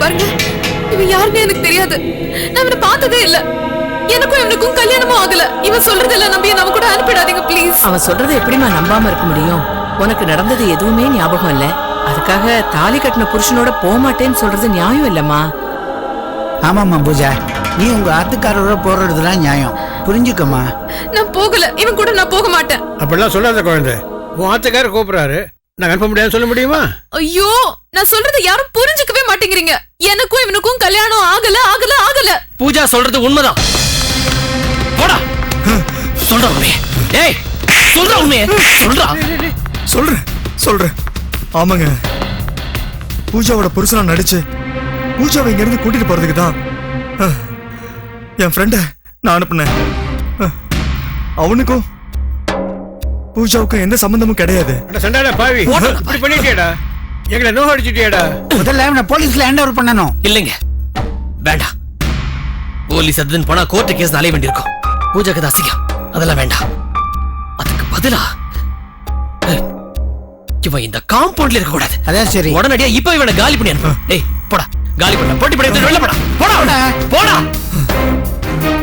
பாருங்க. இவன் யாருன்னு எனக்கு தெரியாது. நான் இவனை பார்த்ததே இல்ல. எனக்கும் இவனுக்கும் கல்யாணமும் ஆகல. இவன் சொல்றதெல்லாம் நம்பி நம்ம கூட அனுப்பிடாதீங்க ப்ளீஸ் அவன் சொல்றதை எப்படிம்மா நம்பாம இருக்க முடியும்? உனக்கு நடந்தது எதுவுமே ஞாபகம் இல்ல. அதுக்காக தாலி கட்டின புருஷனோட போக மாட்டேன்னு சொல்றது நியாயம் இல்லம்மா. ஆமாம்மா பூஜா. நீ உங்க ஆத்துக்காரரோட போறதுதான் நியாயம். புரிஞ்சுக்கம்மா. நான் போகல. இவன் கூட நான் போக மாட்டேன். அப்படிலாம் சொல்லாத குழந்தை உன் ஆத்துக்காரர் கூப்பிடுறாரு. நான் அனுப்ப முடியாதுன்னு சொல்ல முடியுமா? ஐயோ நான் சொல்றதை யாரும் புரிஞ்சுக்கவே மாட்டேங்கிறீங்க எனக்கும் இவனுக்கும் கல்யாணம் ஆகல ஆகல ஆகல. பூஜா சொல்றது உண்மைதான். போடா. சொல்ற உண்மையே. ஏய் சொல்ற உண்மையே. சொல்றா. சொல்றேன் சொல்றேன். ஆமாங்க. பூஜாவோட புருஷனா நடிச்சு பூஜாவை இங்க இருந்து கூட்டிட்டு போறதுக்கு தான் அஹ், என் ஃப்ரெண்ட நான் அனுப்புனேன். அவனுக்கும் பூஜாவுக்கும் எந்த சம்பந்தமும் கிடையாது. பாவி. இப்படி பண்ணிட்டியாடா எங்களை நோக அடிச்சிட்டியாடா? முதல்ல இவனை போலீஸ்ல ஹேண்ட் ஓவர் பண்ணணும். இல்லைங்க. வேண்டாம் போலீஸ் அதுன்னு போனா கோர்ட்டு கேஸ் அலைய வேண்டியிருக்கும். பூஜாக்கு தான் அசிங்கம். அதெல்லாம் வேண்டாம் அதுக்கு பதிலா இவன் இந்த காம்பவுண்ட்ல இருக்க கூடாது அதான் சரி. உடனடியா இப்ப இவனை காலி பண்ணி அனுப்பு. ஏய் போடா. காலி பண்ண. போட்டி பண்ணி வெளில போடா போடா போடா.